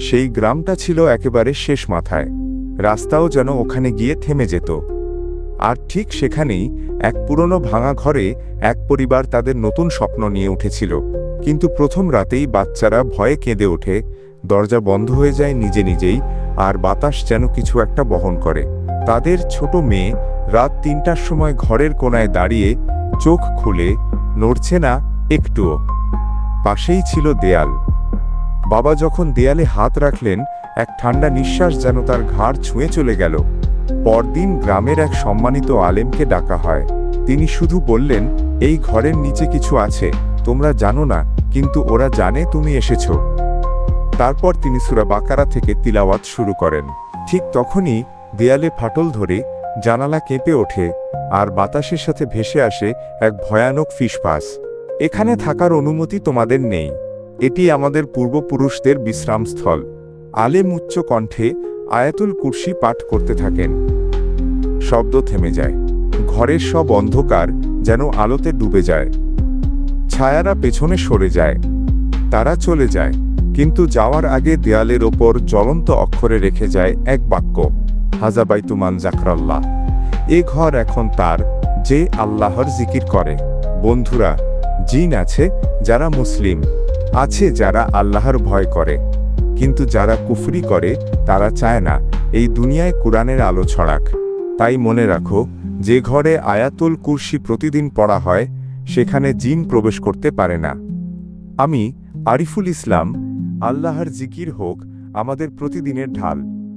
সেই গ্রামটা ছিল একেবারে শেষ মাথায়। রাস্তাও যেন ওখানে গিয়ে থেমে যেত। আর ঠিক সেখানেই এক পুরনো ভাঙা ঘরে এক পরিবার তাদের নতুন স্বপ্ন নিয়ে উঠেছিল। কিন্তু প্রথম রাতেই বাচ্চারা ভয়ে কেঁদে ওঠে, দরজা বন্ধ হয়ে যায় নিজে নিজেই, আর বাতাস যেন কিছু একটা বহন করে। তাদের ছোট মেয়ে রাত তিনটার সময় ঘরের কোনায় দাঁড়িয়ে চোখ খুলে, নড়ছে না, একটুও। পাশেই ছিল দেয়াল। বাবা যখন দেয়ালে হাত রাখলেন, এক ঠান্ডা নিঃশ্বাস যেন তার ঘাড় ছুঁয়ে চলে গেল। পরদিন গ্রামের এক সম্মানিত আলেমকে ডাকা হয়। তিনি শুধু বললেন, এই ঘরের নিচে কিছু আছে, তোমরা জানো না, কিন্তু ওরা জানে তুমি এসেছ। তারপর তিনি সুরা বাকারা থেকে তিলাওয়াত শুরু করেন। ঠিক তখনই দেয়ালে ফাটল ধরে জানালা কেঁপে ওঠে আর বাতাসের সাথে ভেসে আসে এক ভয়ানক ফিসফাস। এখানে থাকার অনুমতি তোমাদের নেই। এটি আমাদের পূর্বপুরুষদের বিশ্রামস্থল। আলেম উচ্চ কণ্ঠে আয়াতুল কুরসি পাঠ করতে থাকেন। শব্দ থেমে যায়। ঘরের সব অন্ধকার যেন আলোতে ডুবে যায়। ছায়ারা পেছনে সরে যায়। তারা চলে যায়, কিন্তু যাওয়ার আগে দেয়ালের ওপর জ্বলন্ত অক্ষরে রেখে যায় এক বাক্য, হাজাবাইতুমান জাকরাল্লাহ। এ ঘর এখন তার, যে আল্লাহর জিকির করে। বন্ধুরা, জিন আছে যারা মুসলিম। আছে যারা আল্লাহর ভয় করে। কিন্তু যারা কুফরি করে, তারা চায় না, এই দুনিয়ায় কোরআনের আলো ছড়াক। তাই মনে রাখো, যে ঘরে আয়াতুল কুরসি প্রতিদিন পড়া হয়, সেখানে জিন প্রবেশ করতে পারে না। আমি আরিফুল ইসলাম, আল্লাহর জিকির হোক, আমাদের প্রতিদিনের ঢাল।